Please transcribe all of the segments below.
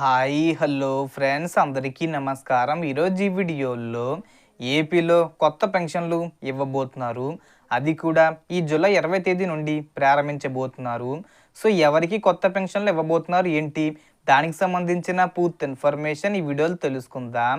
Hi hello friends అందరికీ నమస్కారం. ఈరోజు ఈ వీడియోలో ఏపీలో కొత్త పెన్షన్లు ఇవ్వబోతున్నారు. అది కూడా ఈ జూలై ఇరవై తేదీ నుండి ప్రారంభించబోతున్నారు. సో ఎవరికి కొత్త పెన్షన్లు ఇవ్వబోతున్నారు ఏంటి? దానికి సంబంధించిన పూర్తి ఇన్ఫర్మేషన్ ఈ వీడియోలో తెలుసుకుందాం.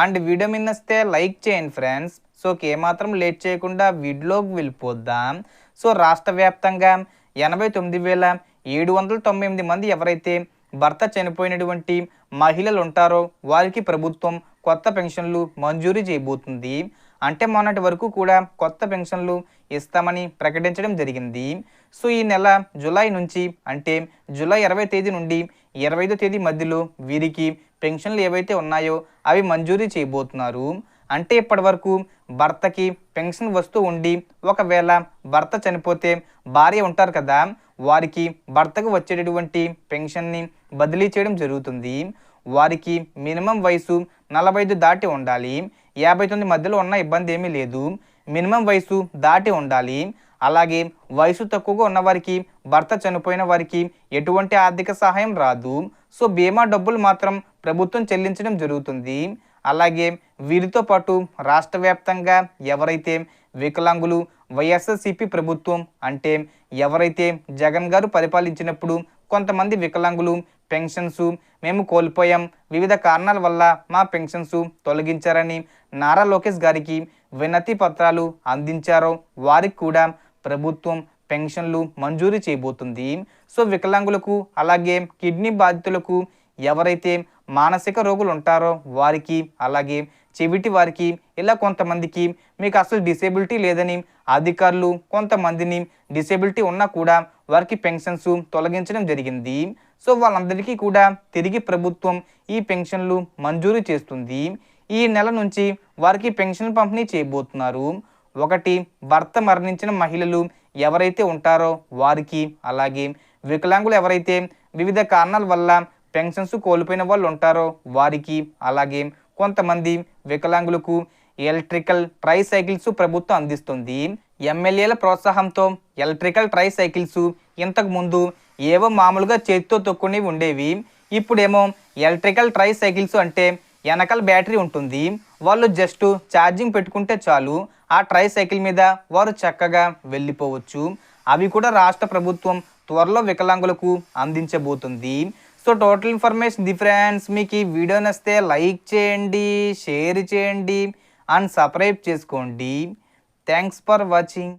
అండ్ వీడియో మీద వస్తే లైక్ చేయండి ఫ్రెండ్స్. సో ఏమాత్రం లేట్ చేయకుండా వీడియోకి వెళ్ళిపోద్దాం. సో రాష్ట్ర వ్యాప్తంగా ఎనభై తొమ్మిది వేల ఏడు వందల తొంభై ఎనిమిది మంది ఎవరైతే భర్త చనిపోయినటువంటి మహిళలు ఉంటారో వారికి ప్రభుత్వం కొత్త పెన్షన్లు మంజూరు చేయబోతుంది. అంటే మొన్నటి వరకు కూడా కొత్త పెన్షన్లు ఇస్తామని ప్రకటించడం జరిగింది. సో ఈ నెల జూలై నుంచి అంటే జూలై ఇరవై తేదీ నుండి ఇరవై ఐదో తేదీ మధ్యలో వీరికి పెన్షన్లు ఏవైతే ఉన్నాయో అవి మంజూరీ చేయబోతున్నారు. అంటే ఇప్పటి వరకు భర్తకి పెన్షన్ వస్తూ ఉండి ఒకవేళ భర్త చనిపోతే భార్య ఉంటారు కదా వారికి భర్తకు వచ్చేటటువంటి పెన్షన్ని బదిలీ చేయడం జరుగుతుంది. వారికి మినిమం వయసు నలభై ఐదు దాటి ఉండాలి. యాభై తొమ్మిది మధ్యలో ఉన్న ఇబ్బంది ఏమీ లేదు. మినిమం వయసు దాటి ఉండాలి. అలాగే వయసు తక్కువగా ఉన్నవారికి భర్త చనిపోయిన వారికి ఎటువంటి ఆర్థిక సహాయం రాదు. సో బీమా డబ్బులు మాత్రం ప్రభుత్వం చెల్లించడం జరుగుతుంది. అలాగే వీరితో పాటు రాష్ట్ర వ్యాప్తంగా ఎవరైతే వికలాంగులు వైఎస్ఆర్సీపీ ప్రభుత్వం అంటే ఎవరైతే జగన్ గారు పరిపాలించినప్పుడు కొంతమంది వికలాంగులు పెన్షన్స్ మేము కోల్పోయాం. వివిధ కారణాల వల్ల మా పెన్షన్స్ తొలగించారని నారా లోకేష్ గారికి వినతి పత్రాలు అందించారో వారికి కూడా ప్రభుత్వం పెన్షన్లు మంజూరు చేయబోతుంది. సో వికలాంగులకు అలాగే కిడ్నీ బాధితులకు ఎవరైతే మానసిక రోగులు ఉంటారో వారికి అలాగే చెవిటి వారికి ఇలా కొంతమందికి మీకు అసలు డిసేబిలిటీ లేదని అధికారులు కొంతమందిని డిసేబిలిటీ ఉన్నా కూడా వారికి పెన్షన్స్ తొలగించడం జరిగింది. సో వాళ్ళందరికీ కూడా తిరిగి ప్రభుత్వం ఈ పెన్షన్లు మంజూరు చేస్తుంది. ఈ నెల నుంచి వారికి పెన్షన్ పంపిణీ చేయబోతున్నారు. ఒకటి భర్త మరణించిన మహిళలు ఎవరైతే ఉంటారో వారికి అలాగే వికలాంగులు ఎవరైతే వివిధ కారణాల వల్ల పెన్షన్స్ కోల్పోయిన వాళ్ళు ఉంటారో వారికి అలాగే కొంతమంది వికలాంగులకు ఎలక్ట్రికల్ ట్రై సైకిల్స్ ప్రభుత్వం అందిస్తుంది. ఎమ్మెల్యేల ప్రోత్సాహంతో ఎలక్ట్రికల్ ట్రై సైకిల్స్ ఇంతకు ముందు ఏవో మామూలుగా చేతితో తొక్కుని ఉండేవి. ఇప్పుడేమో ఎలక్ట్రికల్ ట్రై సైకిల్స్ అంటే వెనకాల బ్యాటరీ ఉంటుంది. వాళ్ళు జస్ట్ ఛార్జింగ్ పెట్టుకుంటే చాలు. ఆ ట్రై సైకిల్ మీద వారు చక్కగా వెళ్ళిపోవచ్చు. అవి కూడా రాష్ట్ర ప్రభుత్వం త్వరలో వికలాంగులకు అందించబోతుంది. సో టోటల్ ఇన్ఫర్మేషన్ డిఫరెన్స్ మీకు ఈ వీడియో నచ్చితే లైక్ చేయండి షేర్ చేయండి అండ్ సబ్స్క్రైబ్ చేసుకోండి. Thanks for watching